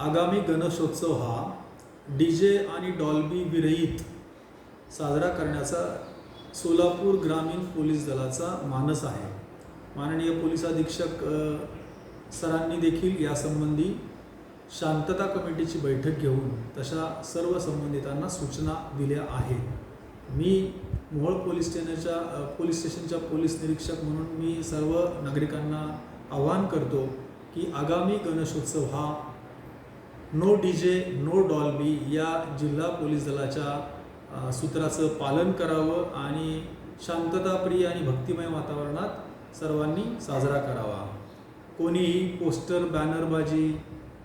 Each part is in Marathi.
आगामी गणेशोत्सव हा डी जे आणि डॉल्बी विरहित साजरा करण्याचा सोलापूर ग्रामीण पोलीस दलाचा मानस आहे. माननीय पोलीस अधीक्षक सरांनी देखील यासंबंधी शांतता कमिटीची बैठक घेऊन तशा सर्व संबंधितांना सूचना दिल्या आहेत. मी मोहोळ पोलीस स्टेशनच्या पोलीस स्टेशनच्या पोलीस निरीक्षक म्हणून मी सर्व नागरिकांना आवाहन करतो की आगामी गणेशोत्सव हा no D J no Dolby या जिल्हा पोलीस दलाच्या सूत्राचं पालन करावं आणि शांतताप्रिय आणि भक्तिमय वातावरणात सर्वांनी साजरा करावा. कोणीही पोस्टर बॅनरबाजी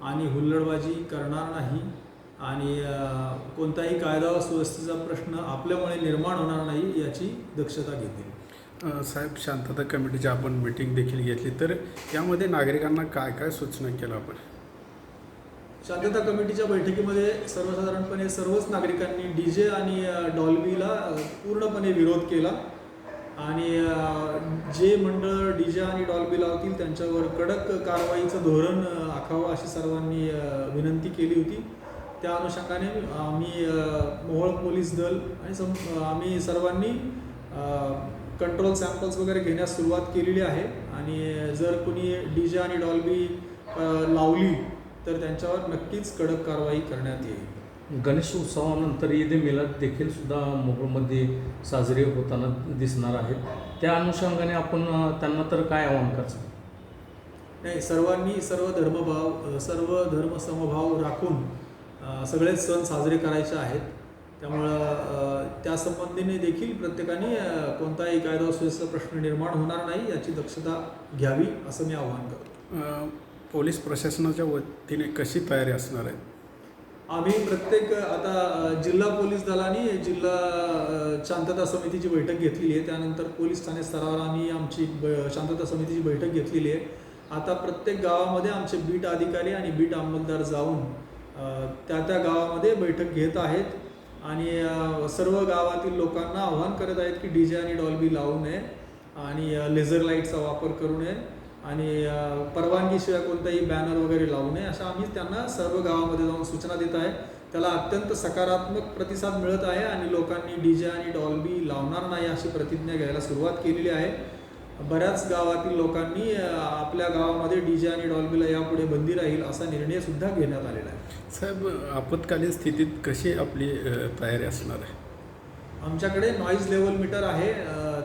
आणि हुल्लडबाजी करणार नाही आणि कोणताही कायदा व सुव्यवस्थेचा प्रश्न आपल्यामुळे निर्माण होणार नाही याची दक्षता घेतील. साहेब शांतता कमिटीची आपण मीटिंग देखील घेतली. तर यामध्ये नागरिकांना काय काय सूचना केलं आपण? शांतता कमिटीच्या बैठकीमध्ये सर्वसाधारणपणे सर्वच नागरिकांनी डी जे आणि डॉल्बीला पूर्णपणे विरोध केला. आणि जे मंडळ डी जे आणि डॉल्बी लावतील त्यांच्यावर कडक कारवाईचं धोरण आखावं अशी सर्वांनी विनंती केली होती. त्या अनुषंगाने आम्ही मोहळ मोहोळ पोलीस दल आणि सम आम्ही सर्वांनी कंट्रोल सॅम्पल्स वगैरे घेण्यास सुरुवात केलेली आहे. आणि जर कुणी डी जे आणि डॉल्बी लावली तर त्यांच्यावर नक्कीच कडक कारवाई करण्यात येईल. गणेश उत्सवानंतर ईद ए मिलाद देखील सुद्धा मोहोळमध्ये साजरे होताना दिसणार आहेत. त्या अनुषंगाने आपण त्यांना तर काय आवाहन करायचं नाही सर्वांनी सर्व धर्मभाव सर्व धर्मसमभाव राखून सगळेच सण साजरे करायचे आहेत. त्यामुळं त्या संबंधीने देखील प्रत्येकाने कोणताही कायदा सुव्यवस्था प्रश्न निर्माण होणार नाही याची दक्षता घ्यावी असं मी आवाहन करतो. पोलीस प्रशासनाच्या वतीने कशी तयारी असणार आहे? आम्ही प्रत्येक आता जिल्हा पोलीस दलाने जिल्हा शांतता समितीची बैठक घेतलेली आहे. त्यानंतर पोलीस ठाणे स्तरावर आम्ही आमची ब- शांतता समितीची बैठक घेतलेली आहे. आता प्रत्येक गावामध्ये आमचे बीट अधिकारी आणि बीट अंमलदार जाऊन त्या त्या गावामध्ये बैठक घेत आहेत. आणि सर्व गावातील लोकांना आव्हान करत आहेत की डी जे आणि डॉल्बी लावू नये आणि लेझर लाईटचा वापर करू नये. आणि परवानगीशिवाय कोणताही बॅनर वगैरे लावू नये अशा आम्ही त्यांना सर्व गावामध्ये जाऊन सूचना देत आहे. त्याला अत्यंत सकारात्मक प्रतिसाद मिळत आहे आणि लोकांनी डी जे आणि डॉल्बी लावणार नाही अशी प्रतिज्ञा घ्यायला सुरुवात केलेली आहे. बऱ्याच गावातील लोकांनी आपल्या गावामध्ये डी जे आणि डॉल्बीला यापुढे बंदी राहील असा निर्णय सुद्धा घेण्यात आलेला आहे. साहेब आपत्कालीन स्थितीत कशी आपली तयारी असणार आहे? आमच्याकडे नॉईज लेवल मीटर आहे.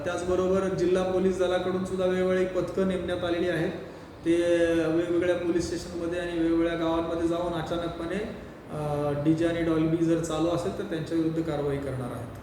त्याचबरोबर जिल्हा पोलीस दलाकडून सुद्धा वेगवेगळी पथकं नेमण्यात आलेली आहेत. ते वेगवेगळ्या पोलीस स्टेशनमध्ये आणि वेगवेगळ्या गावांमध्ये जाऊन अचानकपणे डी जे आणि डॉल्बी जर चालू असेल तर त्यांच्या विरुद्ध कारवाई करणार आहेत.